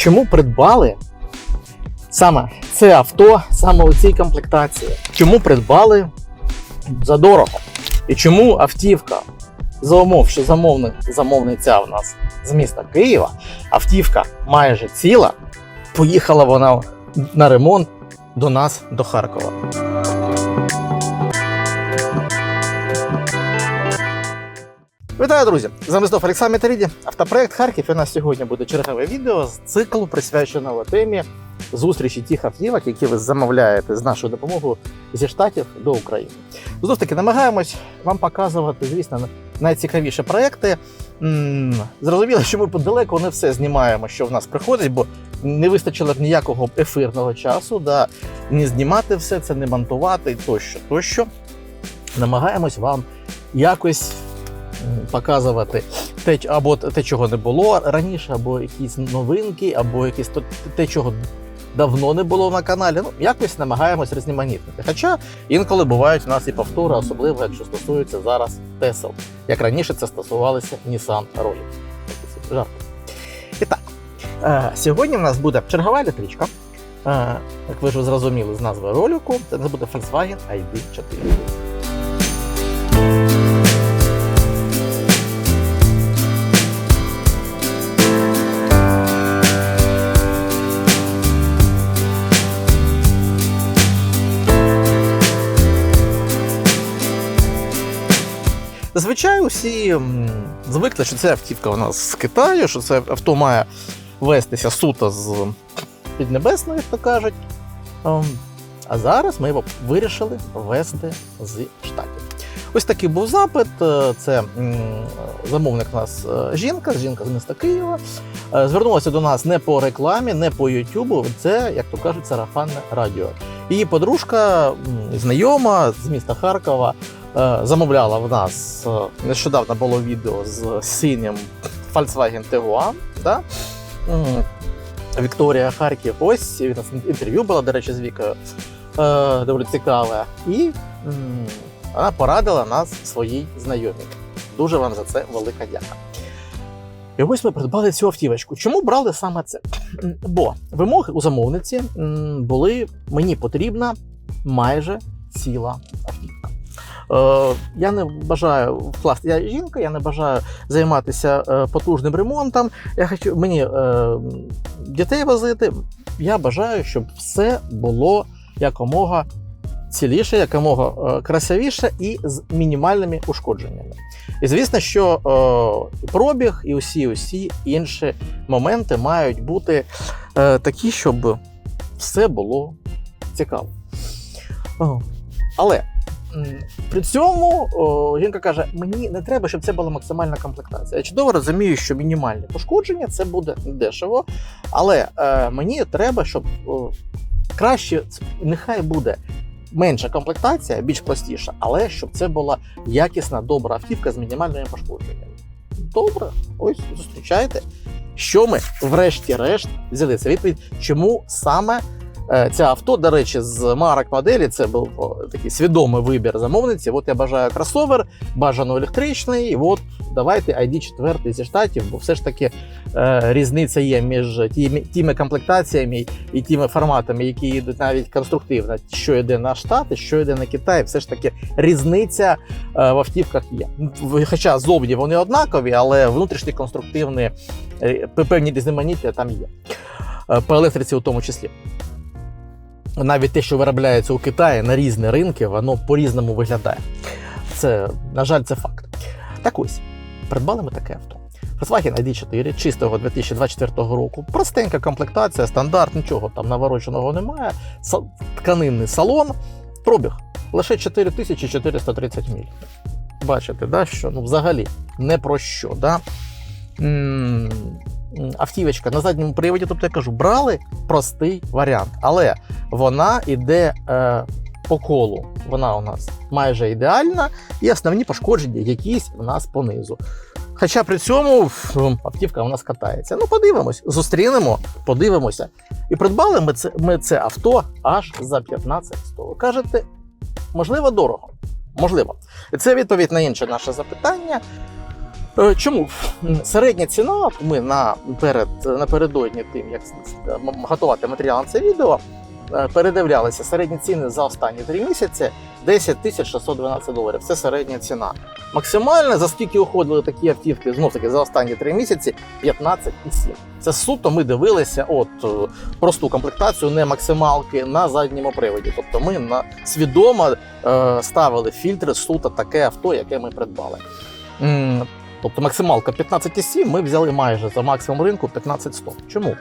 чому придбали саме це авто, саме у цій комплектації? Чому придбали за дорого? І чому автівка за умов, що замовник, замовниця в нас з міста Києва, автівка майже ціла, поїхала вона на ремонт до нас, до Харкова. Вітаю, друзі! З вами знов Олександр Метаріді, автопроект Харків. У нас сьогодні буде чергове відео з циклу, присвяченого темі зустрічі тих автівок, які ви замовляєте з нашою допомогою зі штатів до України. Знов таки намагаємось вам показувати, звісно, найцікавіші проекти. Зрозуміло, що ми подалеку не все знімаємо, що в нас приходить, бо не вистачило б ніякого ефірного часу, да, не знімати все це, не монтувати тощо, тощо. Намагаємось вам якось показувати те, або те, чого не було раніше, або якісь новинки, або якісь те, чого давно не було на каналі. Ну, якось намагаємось різноманітнити. Хоча інколи бувають у нас і повтори, особливо якщо стосується зараз Тесел, як раніше це стосувалося Nissan собі жарти. І так, е, сьогодні в нас буде чергова електричка. Е, як ви вже зрозуміли з назви ролику, це буде Volkswagen ID4. Зазвичай усі звикли, що це автівка у нас з Китаю, що це авто має вестися суто з Піднебесної, як то кажуть. Ем, А зараз ми його вирішили вести з штатів. Ось такий був запит. е, Це замовник у нас е, жінка, жінка з міста Києва. Е, Звернулася до нас не по рекламі, не по Ютубу. Це, як то кажуть, сарафанне радіо. Її подружка, знайома з міста Харкова, замовляла в нас е, нещодавно було відео з синім Volkswagen Tiguan, да? Вікторія Харків. Ось в нас інтерв'ю було, до речі, з Вікою. Е, доволі цікаве. І вона порадила нас своїй знайомій. Дуже вам за це велика дяка. І ось ми придбали цю автівочку. Чому брали саме це? Бо вимоги у замовниці були мені потрібна майже ціла автівка. Е, я не бажаю вкласти. Я жінка, я не бажаю займатися е, потужним ремонтом. Я хочу мені е, дітей возити. Я бажаю, щоб все було якомога ціліше, якомога красивіше і з мінімальними ушкодженнями. І звісно, що е, пробіг, і усі усі інші моменти мають бути е, такі, щоб все було цікаво. Але при цьому жінка каже: мені не треба, щоб це була максимальна комплектація. Я чудово розумію, що мінімальне пошкодження це буде дешево, але е, мені треба, щоб краще нехай буде. Менша комплектація, більш простіша, але щоб це була якісна, добра автівка з мінімальними пошкодженнями. Добре, ось зустрічайте. Що ми, врешті-решт, взяли це відповідь, чому саме Це авто, до речі, з марок моделі це був такий свідомий вибір замовниці. От я бажаю кросовер, бажано електричний. І от давайте ID4 зі штатів, бо все ж таки е, різниця є між тими, тими комплектаціями і тими форматами, які йдуть навіть конструктивно, що йде на штати, що йде на Китай. Все ж таки різниця е, в автівках є. Хоча зовні вони однакові, але внутрішні конструктивні е, певні різноманіття там є. Е, По електриці у тому числі навіть те, що виробляється у Китаї на різні ринки, воно по-різному виглядає. Це, на жаль, це факт. Так ось, придбали ми таке авто. Volkswagen ID4 чистого 2024 року. Простенька комплектація, стандарт, нічого там навороченого немає. Тканинний салон, пробіг лише 4430 міль. Бачите, да, що ну, взагалі не про що. Да? М, м, Автівочка на задньому приводі, тобто я кажу, брали простий варіант, але вона йде е, по колу. Вона у нас майже ідеальна, і основні пошкодження якісь у нас понизу. Хоча при цьому автівка у нас катається. Ну, подивимось, зустрінемо, подивимося. І придбали ми це, ми це авто аж за 15 100. Кажете, можливо, дорого. Можливо. І це відповідь на інше наше запитання. Е, Чому? Середня ціна, ми на, перед, напередодні тим, як е, готувати матеріал на це відео, е, передивлялися середні ціни за останні три місяці 10 тисяч 612 доларів. Це середня ціна. Максимальна, за скільки уходили такі автівки, знов таки за останні три місяці 15,7. Це суто ми дивилися от просту комплектацію, не максималки на задньому приводі. Тобто ми на свідомо е, ставили фільтри суто таке авто, яке ми придбали. Тобто максималка 15,7 ми взяли майже за максимум ринку 15,100. Чому?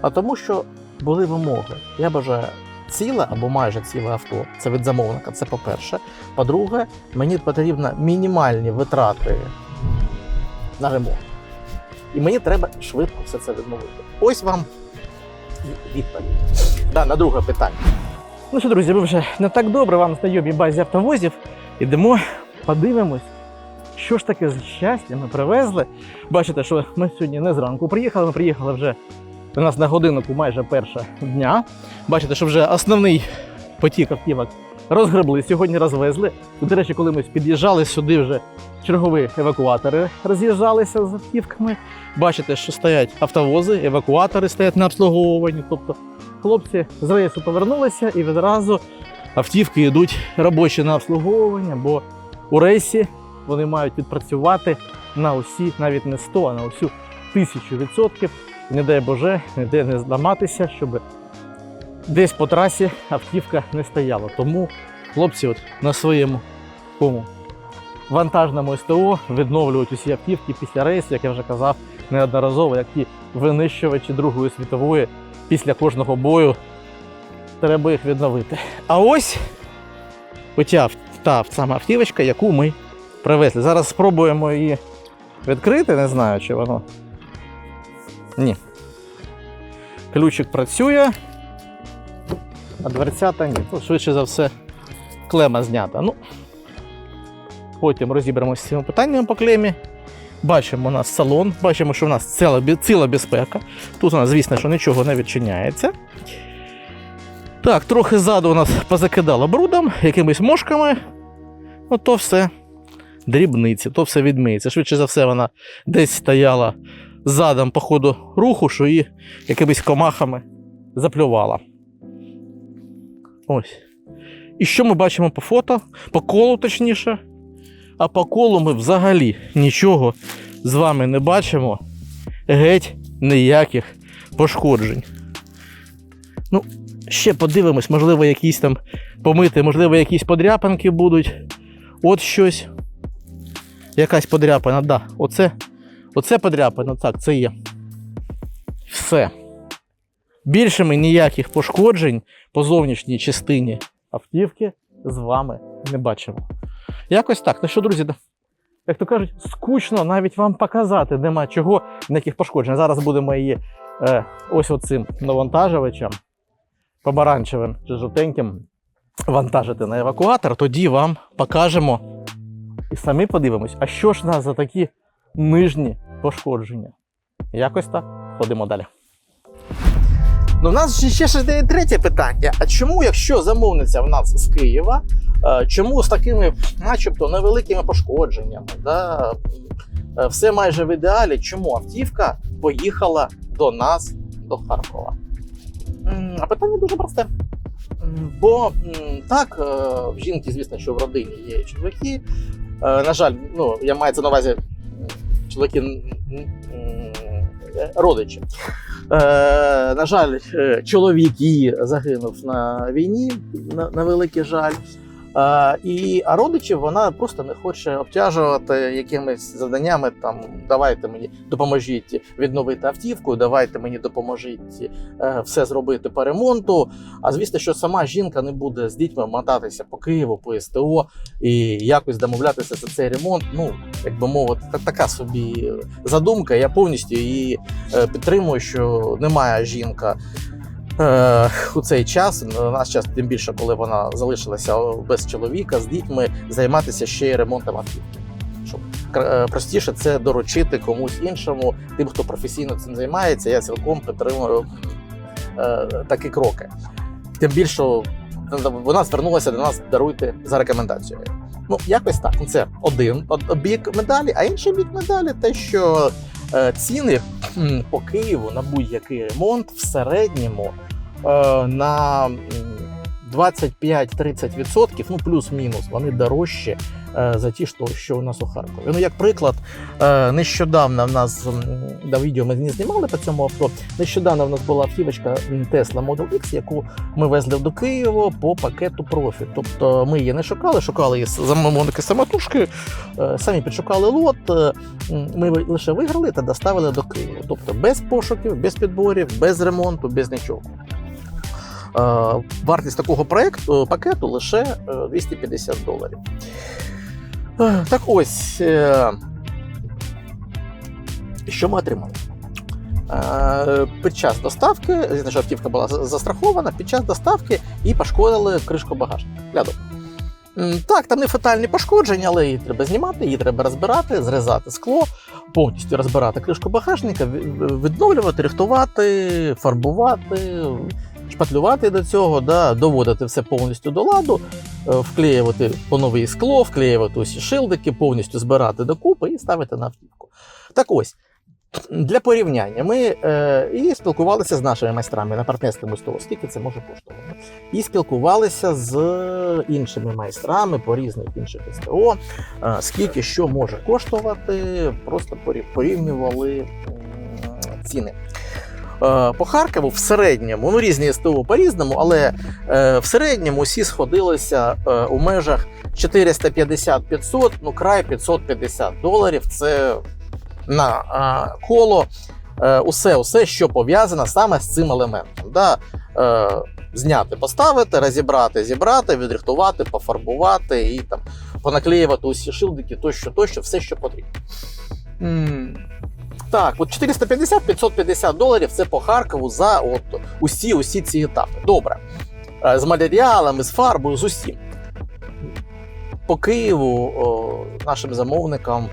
А тому, що були вимоги. Я бажаю ціле або майже ціле авто. Це від замовника. Це по-перше. По-друге, мені потрібні мінімальні витрати на ремонт. І мені треба швидко все це відновити. Ось вам відповідь. Да, на друге питання. Ну що, друзі, ви вже не так добре вам знайомі базі автовозів. Ідемо, подивимось, що ж таке з щастя ми привезли. Бачите, що ми сьогодні не зранку приїхали, ми приїхали вже у нас на годиннику майже перша дня. Бачите, що вже основний потік автівок розгребли, сьогодні розвезли. І, До речі, коли ми під'їжджали сюди, вже чергові евакуатори роз'їжджалися з автівками. Бачите, що стоять автовози, евакуатори стоять на обслуговуванні. Тобто хлопці з рейсу повернулися і відразу автівки йдуть робочі на обслуговування, бо у рейсі вони мають відпрацювати на усі, навіть не 100, а на усю тисячу відсотків. Не дай Боже, ніде не зламатися, щоб десь по трасі автівка не стояла. Тому хлопці от на своєму такому вантажному СТО відновлюють усі автівки після рейсу, як я вже казав, неодноразово, як ті винищувачі Другої світової після кожного бою треба їх відновити. А ось оця та сама автівочка, яку ми привезли. Зараз спробуємо її відкрити, не знаю, чи воно. Ні. Ключик працює, а дверцята ні. Ну, швидше за все, клема знята. Ну, потім розіберемося з цими питаннями по клемі. Бачимо у нас салон, бачимо, що в нас ціла, ціла безпека. Тут у нас, звісно, що нічого не відчиняється. Так, трохи ззаду у нас позакидало брудом, якимись мошками. Ну, то все дрібниці, то все відмиється. Швидше за все, вона десь стояла задом по ходу руху, що її якимись комахами заплювала. Ось. І що ми бачимо по фото? По колу, точніше. А по колу ми взагалі нічого з вами не бачимо. Геть ніяких пошкоджень. Ну, ще подивимось, можливо, якісь там помити, можливо, якісь подряпинки будуть. От щось. Якась подряпина, да. Оце, оце подряпина, так, це є. Все. Більше ми ніяких пошкоджень по зовнішній частині автівки з вами не бачимо. Якось так. Ну що, друзі, як то кажуть, скучно навіть вам показати, нема чого, ніяких пошкоджень. Зараз будемо її е, ось оцим навантажувачем, помаранчевим чи жовтеньким, вантажити на евакуатор, тоді вам покажемо і самі подивимось, а що ж нас за такі нижні пошкодження. Якось так. Ходимо далі. Ну, у нас ще, ще ж третє питання. А чому, якщо замовниця в нас з Києва, е, чому з такими, начебто, невеликими пошкодженнями, да, е, все майже в ідеалі, чому автівка поїхала до нас, до Харкова? А питання дуже просте. Бо так, е, в жінки, звісно, що в родині є чоловіки. Е, На жаль, ну, я це на увазі чоловіки е, родичі. Е, на жаль, чоловік її загинув на війні, на великий жаль. Е, і, а родичів вона просто не хоче обтяжувати якимись завданнями. Там давайте мені допоможіть відновити автівку, давайте мені допоможіть е, все зробити по ремонту. А звісно, що сама жінка не буде з дітьми мотатися по Києву, по СТО і якось домовлятися за цей ремонт. Ну, як би мовити, та- така собі задумка. Я повністю її е, підтримую, що немає жінка. Е, у цей час, на наш час, тим більше, коли вона залишилася без чоловіка, з дітьми, займатися ще й ремонтом автівки. Щоб е, простіше це доручити комусь іншому, тим, хто професійно цим займається, я цілком підтримую е, такі кроки. Тим більше вона звернулася до нас, даруйте за рекомендацією. Ну, якось так. Це один од- бік медалі, а інший бік медалі те, що е, ціни по Києву на будь-який ремонт в середньому е, на 25-30%, ну плюс-мінус, вони дорожчі е, за ті, що, у нас у Харкові. Ну, як приклад, е, нещодавно в нас м, відео ми не знімали по цьому авто. Нещодавно в нас була автівочка Tesla Model X, яку ми везли до Києва по пакету профі. Тобто ми її не шукали, шукали її замовники самотужки, е, самі підшукали лот. Ми лише виграли та доставили до Києва. Тобто без пошуків, без підборів, без ремонту, без нічого. Е, Вартість такого проекту пакету лише е, 250 доларів. Е, Так ось, е, що ми отримали? Е, Під час доставки, звісно, автівка була застрахована, під час доставки і пошкодили кришку багажника. Гляду. Так, там не фатальні пошкодження, але її треба знімати, її треба розбирати, зрізати скло, повністю розбирати кришку багажника, відновлювати, рихтувати, фарбувати, шпатлювати до цього, да, доводити все повністю до ладу, е, вклеювати по новій скло, вклеювати усі шилдики, повністю збирати докупи і ставити на автівку. Так ось. Для порівняння ми е, і спілкувалися з нашими майстрами на партнерському столу, скільки це може коштувати. І спілкувалися з іншими майстрами по різних інших СТО, е, скільки що може коштувати, просто порівнювали ціни. Е, По Харкову в середньому, ну різні СТО по-різному, але е, в середньому всі сходилися е, у межах 450-500, ну край 550 доларів. Це на коло усе, усе, що пов'язане саме з цим елементом. Да? Зняти, поставити, розібрати, зібрати, відрихтувати, пофарбувати і там понаклеювати усі шилдики, тощо, тощо, все, що потрібно. Так, от 450-550 доларів це по Харкову за от усі, усі ці етапи. Добре. Е, З матеріалами, з фарбою, з усім. По Києву о, нашим замовникам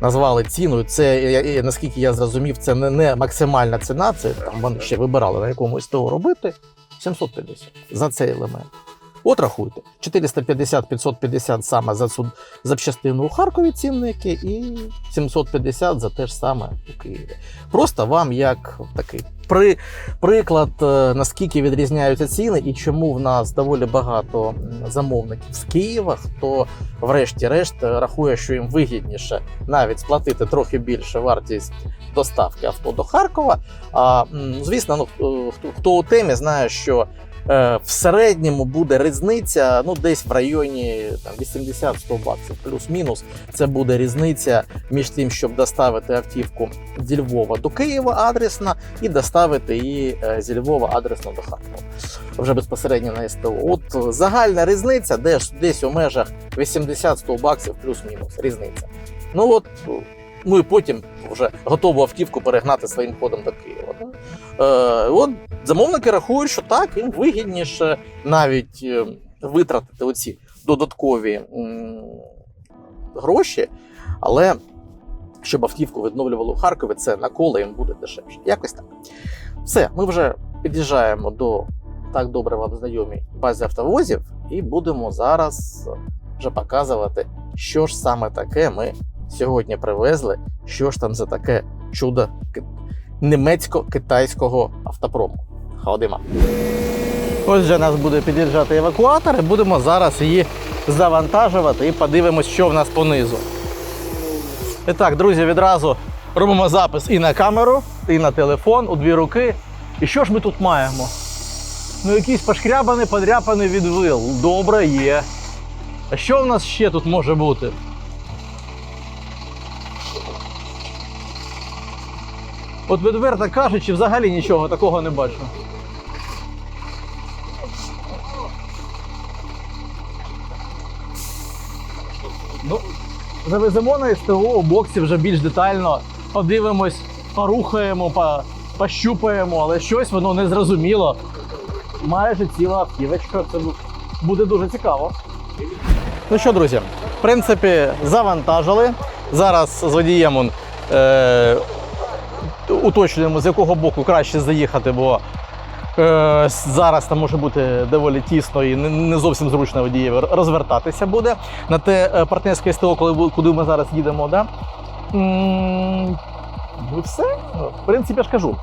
назвали ціну. Це наскільки я зрозумів, це не, не максимальна ціна. Це там вони ще вибирали на якому СТО робити. 750 за цей елемент. От рахуйте: 450-550 саме за цю запчастину у Харкові цінники, і 750 за те ж саме у Києві. Просто вам як такий при, приклад, е, наскільки відрізняються ціни, і чому в нас доволі багато замовників з Києва, хто врешті-решт е, рахує, що їм вигідніше навіть сплатити трохи більше вартість доставки авто до Харкова. А звісно, ну хто- хто, хто у темі знає, що е, в середньому буде різниця ну десь в районі там 80-100 баксів, плюс-мінус. Це буде різниця між тим, щоб доставити автівку зі Львова до Києва адресно і доставити її е, зі Львова адресно до Харкова. Вже безпосередньо на СТО. От е, загальна різниця десь, десь у межах 80-100 баксів плюс-мінус різниця. Ну от, ну і потім вже готову автівку перегнати своїм ходом до Києва. Е, от замовники рахують, що так, їм вигідніше навіть е, витратити оці додаткові гроші, але щоб автівку відновлювали у Харкові, це на коло їм буде дешевше. Якось так. Все, ми вже під'їжджаємо до так добре вам знайомій базі автовозів, і будемо зараз вже показувати, що ж саме таке ми сьогодні привезли, що ж там за таке чудо ки- німецько-китайського автопрому. Ходимо. Ось вже нас буде під'їжджати евакуатор, і будемо зараз її завантажувати і подивимось, що в нас понизу. І так, друзі, відразу робимо запис і на камеру, і на телефон у дві руки. І що ж ми тут маємо? Ну, якийсь пошкрябаний, подряпаний відвил. Добре, є. А що в нас ще тут може бути? От відверто кажучи, взагалі нічого такого не бачу. Ну, завеземо на СТО у боксі вже більш детально подивимось, порухаємо, по, пощупаємо, але щось воно не зрозуміло. Майже ціла автівочка, це буде дуже цікаво. Ну що, друзі, в принципі, завантажили. Зараз з водієм е, уточнюємо, з якого боку краще заїхати, бо Е, зараз там може бути доволі тісно і не, не зовсім зручно водієві розвертатися буде на те е, партнерське СТО, коли, куди ми зараз їдемо. Да? М, Ну все. В принципі, я ж кажу.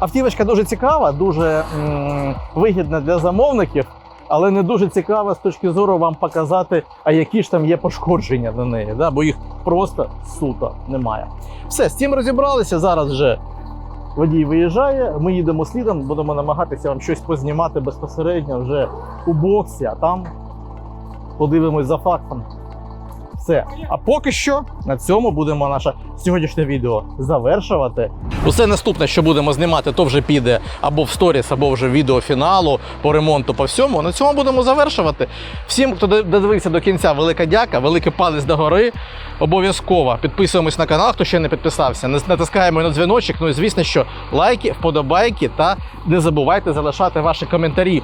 Автівочка дуже цікава, дуже м, вигідна для замовників, але не дуже цікава з точки зору вам показати, а які ж там є пошкодження на неї, да? бо їх просто суто немає. Все, з цим розібралися. Зараз вже водій виїжджає, ми їдемо слідом, будемо намагатися вам щось познімати безпосередньо вже у боксі, а там подивимось за фактом. Все. А поки що на цьому будемо наше сьогоднішнє відео завершувати. Усе наступне, що будемо знімати, то вже піде або в сторіс, або вже відео фіналу по ремонту, по всьому. На цьому будемо завершувати. Всім, хто додивився до кінця, велика дяка, великий палець догори. Обов'язково підписуємось на канал, хто ще не підписався. Натискаємо на дзвіночок. Ну і звісно, що лайки, вподобайки та не забувайте залишати ваші коментарі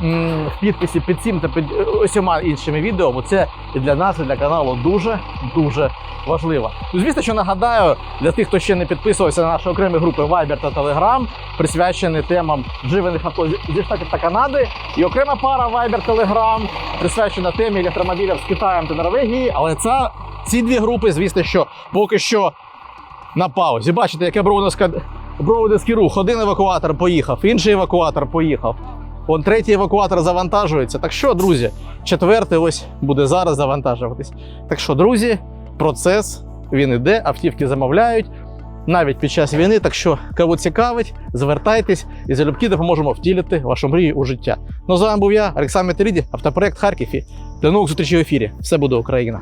в підписі під цим та під е, усіма іншими відео, бо це і для нас, і для каналу дуже дуже важливо. Ну, звісно, що нагадаю для тих, хто ще не підписувався на наші окремі групи Viber та Telegram, присвячені темам вживаних авто зі- штатів та Канади, і окрема пара Viber Telegram, присвячена темі електромобілів з Китаєм та Норвегії. Але це ці дві групи, звісно, що поки що на паузі. Бачите, яке броудерський рух. Один евакуатор поїхав, інший евакуатор поїхав. Он третій евакуатор завантажується. Так що, друзі, четвертий ось буде зараз завантажуватись. Так що, друзі, процес він іде, автівки замовляють навіть під час війни. Так що, кого цікавить, звертайтесь і залюбки допоможемо втілити вашу мрію у життя. Ну, з вами був я, Олександр Метеріді, автопроект Харків. І До нових зустрічей в ефірі. Все буде Україна!